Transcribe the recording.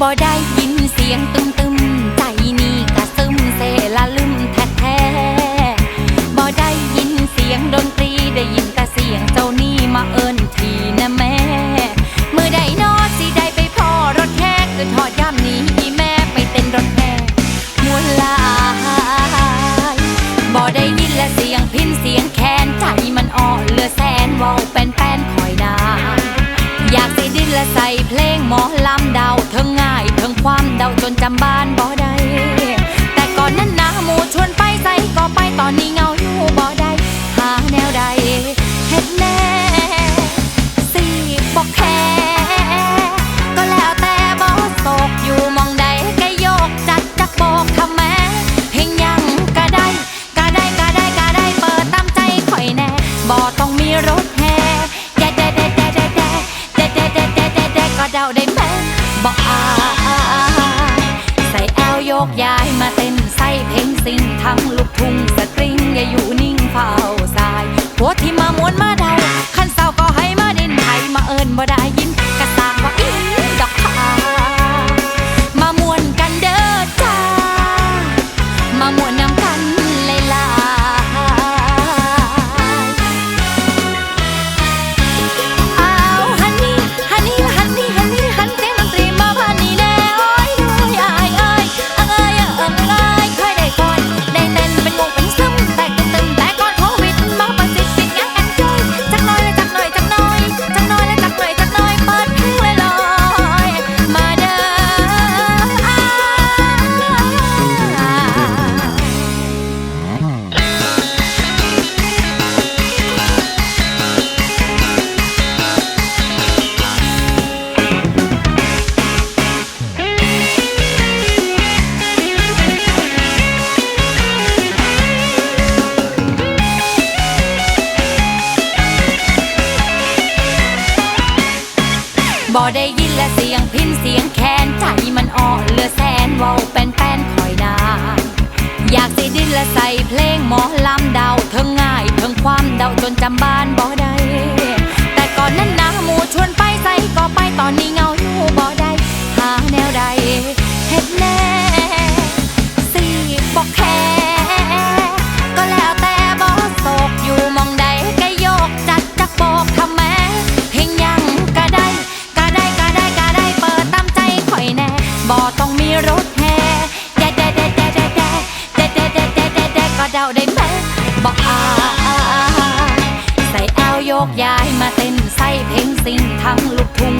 บ่ได้ยินเสียงตึมตึมใจนี่กะซึมเซละลืมแท้แท้บ่ได้ยินเสียงดนตรีได้ยินแต่เสียงเจ้านี่มาเอิ้นทีนะแม่เมื่อใดนอสิได้ไปพ่อรถแท็กคือทอดย่ำนี้อีแม่ไปเต้นรถแห่มวนลายบ่ได้ยินและเสียงพินเสียงแคนใจมันอ่อนเลือแสนว้าเป็นแป้นคอยนาอยากสิดิ้นและใส่เพลงหมอลำเดาเทิงง่าย เทิงความเดาจนจำบ้านบ่ได้แต่ก่อนนั้นนะหมูชวนไปใส่ก็ไปตอนนี้เงาอยู่บ่ได้หาแนวใดเฮ็ดแน่สิบอกแค่ก็แล้วแต่บอตกอยู่มองใดก็โยกจัดจักบอกทำแม่เพลงยังก็ได้ก็ได้ก็ได้ก็ได้เปิดตามใจข่อยแน่บอต้องมีรถแห่แดดแดดแดดแดดแดดแดดแดดแดดแดดแดดแดดแดดก็เดาได้แม่บอกอา กย้ายมาเต้นใส่เพลงซิ่งทั้งลูกทุ่งสตริงอย่าอยู่นิ่งเฝ้าสายหัวที่มามวนมาเดา บ่ได้ยินและเสียงพินเสียงแคนใจมันอ่อนเลือแสนเว้าเป็นแป้นคอยนาอยากสิดิ้นและใส่เพลงหมอลำเดาเทิงง่ายเทิงความเดาจนจำบ้านบ่ได้ เดาได้แม่บอกอาใส่แอลโยกย้ายมาเต้นใส่เพลงสิงทั้งลูกทุ่ง